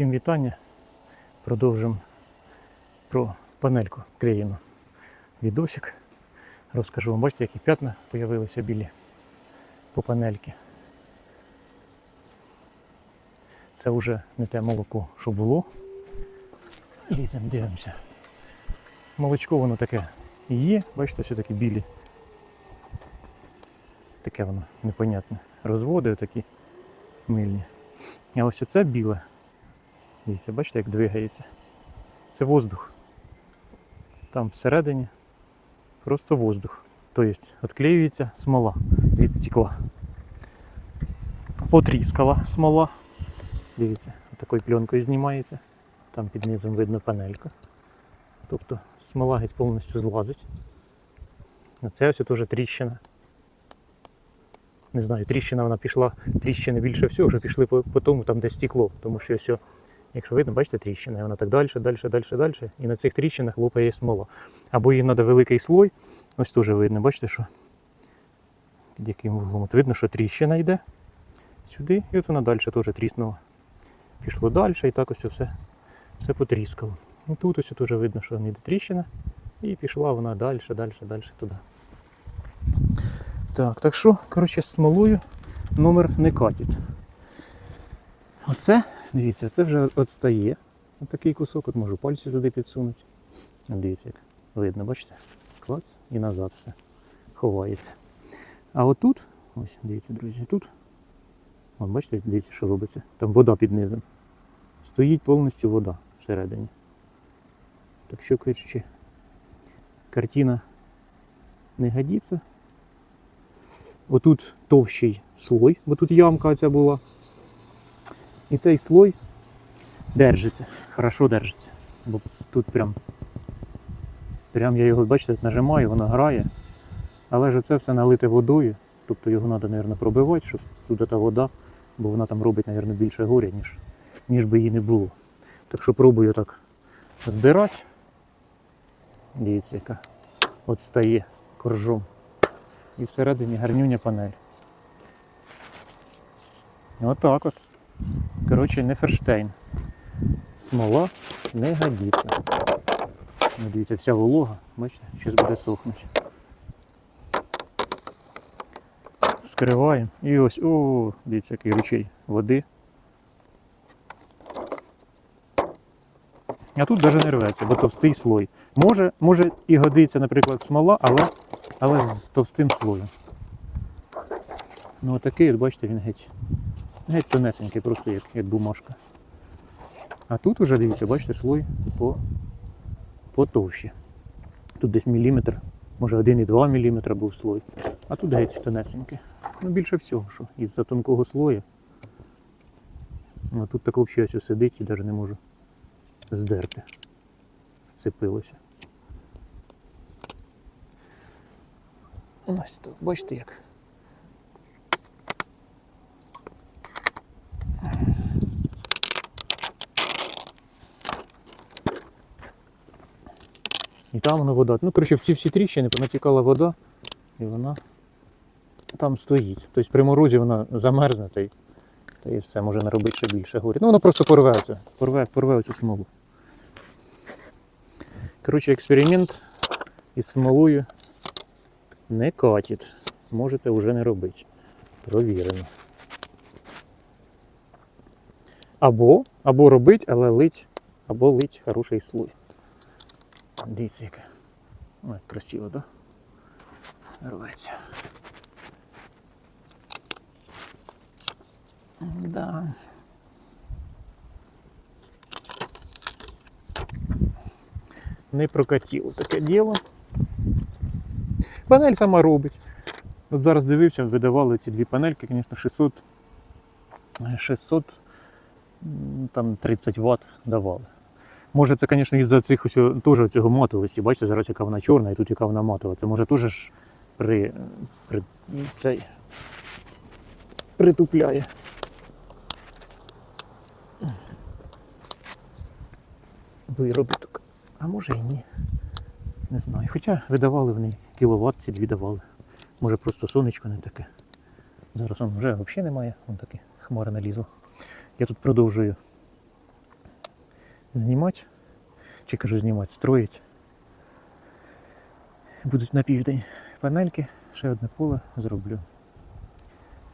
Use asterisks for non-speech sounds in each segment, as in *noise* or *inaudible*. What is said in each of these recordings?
Всім вітання. Продовжимо про панельку клеєну. Відосик. Розкажу вам, бачите, які п'ятна з'явилися білі по панельки. Це вже не те молоко, що було. Лізем, дивимося. Молочко воно таке є, бачите, все такі білі. Таке воно непонятне. Розводи такі мильні. А ось оце біле. Дивіться, бачите, як двигається. Це воздух. Там всередині просто воздух. Тобто відклеюється смола від стекла. Потріскала смола. Дивіться, такою пленкою знімається. Там під низом видно панельку. Тобто смола геть повністю злазить. А це ось теж тріщина. Не знаю, тріщина вона пішла, тріщини більше всього вже пішли по, по тому, там де стекло. Тому що все, якщо видно, бачите, тріщина, і вона так далі, далі, далі, далі. І на цих тріщинах лопає смола. Або їй треба великий слой. Ось теж видно, бачите, що під яким вуглом. От видно, що тріщина йде сюди, і от вона далі теж тріснула. Пішло далі, і так ось все, все потріскало. І тут ось теж видно, що йде тріщина, і пішла вона далі, далі, далі туди. Так, так що, коротше, з смолою номер не катить. Оце, дивіться, це вже відстає. Ось такий кусок, от можу пальці туди підсунути. Дивіться, як видно, бачите? Клац і назад все ховається. А отут, ось, дивіться, друзі, тут. От бачите, дивіться, що робиться. Там вода під низом. Стоїть повністю вода всередині. Так що, коротше, картина не годиться. Отут товщий слой, бо тут ямка ця була. І цей слой держиться, хорошо держиться. Бо тут прям, прям я його, бачите, нажимаю, воно грає. Але ж це все налите водою. Тобто його треба, мабуть, пробивати, щоб сюди та вода, бо вона там робить, мабуть, більше горя, ніж, ніж би її не було. Так що пробую так здирати. Дивіться, яка от стає коржом. І всередині гарнюня панель. Отак от. Коротше, не ферштейн. Смола не годиться. Ну, Дивіться, вся волога, бачите, щось буде сохнути. Вскриваємо. І ось, о, дивіться, який ручей води. А тут навіть не рветься, бо товстий слой. Може, може і годиться, наприклад, смола, але, але з товстим слоєм. Ну отакий, от бачите, він геть. Геть тонесенький, просто як, як бумажка. А тут уже, дивіться, бачите, слой по, потовще. Тут десь міліметр, може 1,2 мм був слой. А тут геть тонесенький. Ну більше всього, що із-за тонкого слою. Ну, тут так взагалі ось сидить і навіть не можу здерти. Вцепилося. Ось так, бачите як. І там воно вода. Ну, коротше, в ці всі тріщини понатікала вода, і вона там стоїть. Тобто при морозі вона замерзне та й, та й все, може наробити ще більше горі. Ну воно просто порветься, порве, порве цю смолу. Коротше, експеримент із смолою не катить. Можете вже не робити. Провірено. Або, або робить, але лить, або лить хороший слой. Дивіться, яке. Ой, красиво? Да? Рветься. Да. Не прокатіло таке діло. Панель сама робить. От зараз дивився, видавали ці дві панельки, звісно, 600, 600 там 30 Вт давали. Може, це, звісно, із-за цих ось, теж цього матовості. Бачите, зараз яка вона чорна і тут яка вона матова. Це може теж при, при цей притупляє. Виробіток. А може і ні. Не знаю. Хоча видавали вони кіловат, ці дві давали. Може просто сонечко не таке. Зараз он вже взагалі немає, вон таке хмара налізло. Я тут продовжую знімати. Чи кажу знімати, строїть. Будуть на південь панельки, ще одне поле зроблю.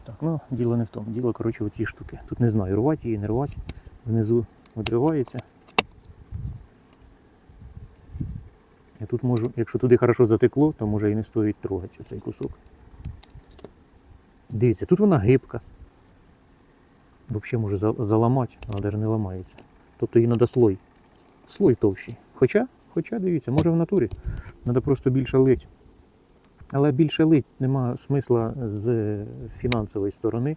Так, ну діло не в тому. Діло, коротше, в ці штуки. Тут не знаю, рвати її, не рвати. Внизу відривається. Я тут можу, якщо туди хорошо затекло, то може і не стоїть трогати цей кусок. Дивіться, тут вона гибка. Взагалі може заламати, вона навіть не ламається. Тобто їй треба слой. Слой товщий. Хоча, хоча, дивіться, може в натурі. Треба просто більше лить. Але більше лить нема смисла з фінансової сторони.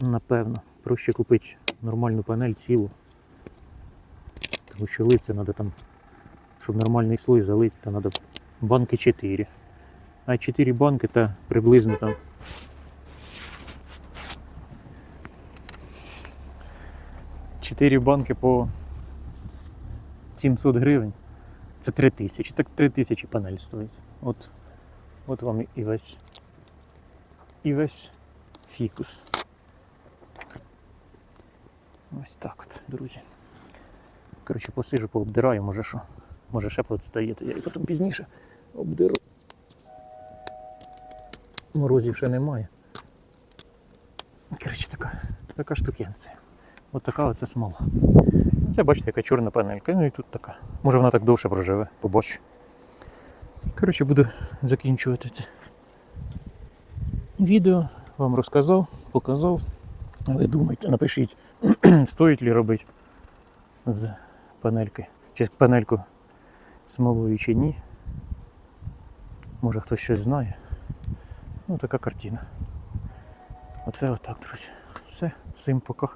Напевно. Проще купити нормальну панель цілу. Тому що лить це треба там, щоб нормальний слой залить, то треба банки 4. А 4 банки то приблизно там. Чотири банки по 700 гривень. Це 3 тисячі. Так 3 тисячі панель стоїть. От, от вам і весь. І весь фікус. Ось так от, друзі. Коротше, посижу, пообдираю, може що. Може ще подстаєте. Я і потім пізніше обдеру. Морозів ще немає. Коротше, така, така штукенція. От така оце смола. Це бачите, яка чорна панелька. Ну і тут така. Може вона так довше проживе, побачу. Коротше, буду закінчувати це відео. Вам розказав, показав. Ви думайте, напишіть, *clears throat* стоїть ли робити з панельки. Чи панельку смолою чи ні. Може хтось щось знає. Ну, така картина. Оце отак, друзі. Все, всім пока.